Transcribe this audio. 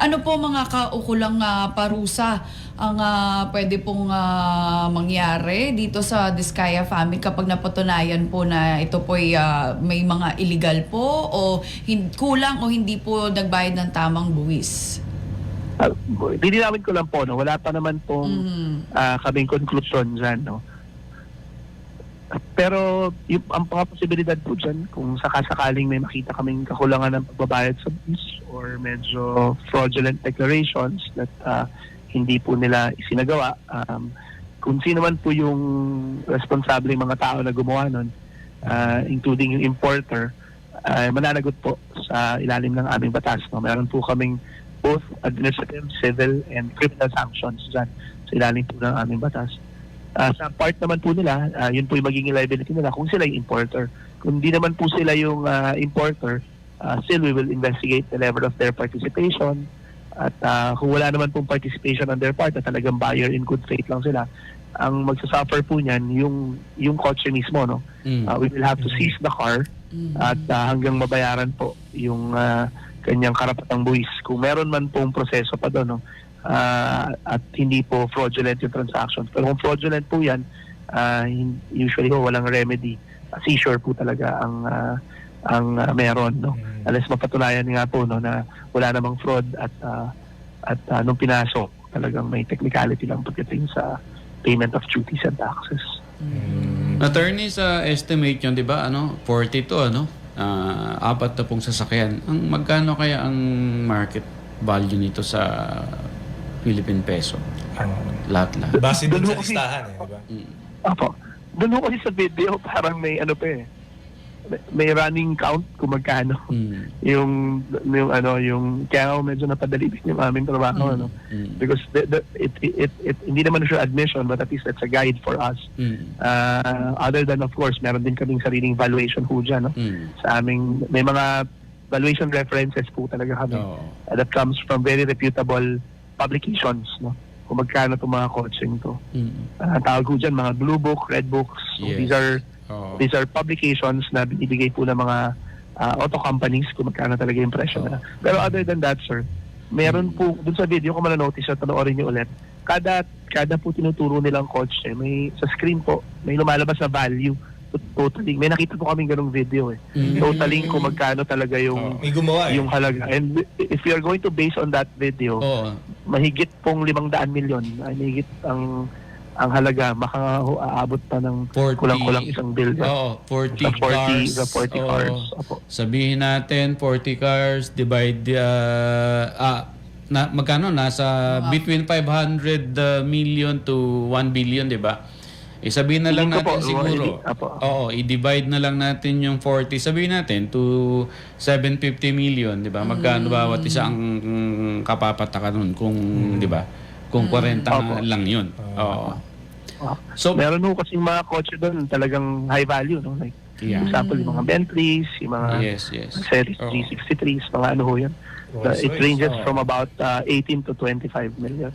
Ano po mga kaukulang ah, parusa ang ah, pwede pong ah, mangyari dito sa Diskaya family kapag napatunayan po na ito po may mga illegal po o kulang o hindi po nagbayad ng tamang buwis? Uh, Dinilawin ko lang po, no? wala pa naman pong Mhm. ah, kaming conclusion dyan. No? Pero yung, ang mga posibilidad po dyan, kung sakasakaling may makita kaming kakulangan ng pagbabayad sa buwis or medyo fraudulent declarations that ah, hindi po nila isinagawa, um, kung sino man po yung responsable mga tao na gumawa nun, ah, including yung importer, ay mananagot po sa ilalim ng aming batas. No? Meron po kaming both administrative, civil, and criminal sanctions dyan sa ilalim po ng aming batas. Ah, sa part naman po nila, ah, yun po yung magiging liability nila kung sila yung importer. Kung di naman po sila yung ah, importer, ah, still we will investigate the level of their participation. At ah, kung wala naman pong participation on their part at talagang buyer in good faith lang sila, ang magsasuffer po niyan yung yung kotse mismo no. Mm. Ah, we will have to seize the car Mhm. at ah, hanggang mabayaran po yung ah, kanyang karapatang buwis. Kung meron man pong proseso pa doon, no, ah, at hindi po fraudulent yung transactions. Pero kung fraudulent po yan, hin- usually ho, walang remedy. Seizure po talaga ang ah, ang ah, meron. No? Mm. Unless mapatunayan nga po no, na wala namang fraud at ah, at ah, nung pinasok, talagang may technicality lang pagdating sa payment of duties and taxes. Attorney sa estimate yun, di ba? Ano, 42, ano? Ah, apat na pong sasakyan. Ang magkano kaya ang market value nito sa Philippine peso? Ang Lahat-lahat. base dun Doon sa listahan eh, di ba? Mm. Apo. Doon ho kasi sa video, parang may ano pa eh. May- running count kung magkano. Mm. Yung, yung ano, yung, kaya ako medyo napadali din yung aming trabaho, ano. Mm. Because the, the, it, it, it, hindi naman siya admission, but at least it's a guide for us. Mm. Uh, other than, of course, meron din kaming sariling valuation ho dyan, no? Mm. Sa aming, may mga valuation references po talaga kami. Oo. Uh, that comes from very reputable publications, no? Kung magkano itong mga coaching to. Mm. Uh, tawag ko dyan, mga blue book, red books. So Yes. These are Oo. these are publications na binibigay po ng mga uh, auto companies kung magkano talaga yung presyo nila. Pero other than that, sir, meron po, dun sa video ko mananotice at panoorin niyo ulit, kada kada po tinuturo nilang kotse, may sa screen po, may lumalabas na value totaling. May nakita po kaming ganung video eh. Mm. Totaling kung magkano talaga yung May gumawa eh. yung halaga. And if we are going to base on that video, Oo. mahigit pong 500 milyon. Ay, mahigit ang ang halaga. Baka aabot pa ng 40 kulang-kulang isang billion. Oo, 40 Sa 40, cars. sa 40 Oo. cars. Opo. Sabihin natin 40 cars divide uh, ah na magkano nasa between 500 uh, million to 1 billion, 'di ba? Eh, sabihin na lang natin po, siguro. Oo, i-divide na lang natin yung 40. Sabihin natin to 750 million, 'di ba? Magkano bawat isa ang mm, kapapatakan nun kung, 'di ba? Kung 40 nga Opo. lang 'yun. Oo. Ah, So, Meron ho kasing mga kotse doon talagang high value. No? Like, Yeah. For example, yung mga Bentleys, yung mga yes, yes. Series Oo. G63s, mga ano ho yan. Rolls it Royce, ranges from about uh, 18 to 25 million.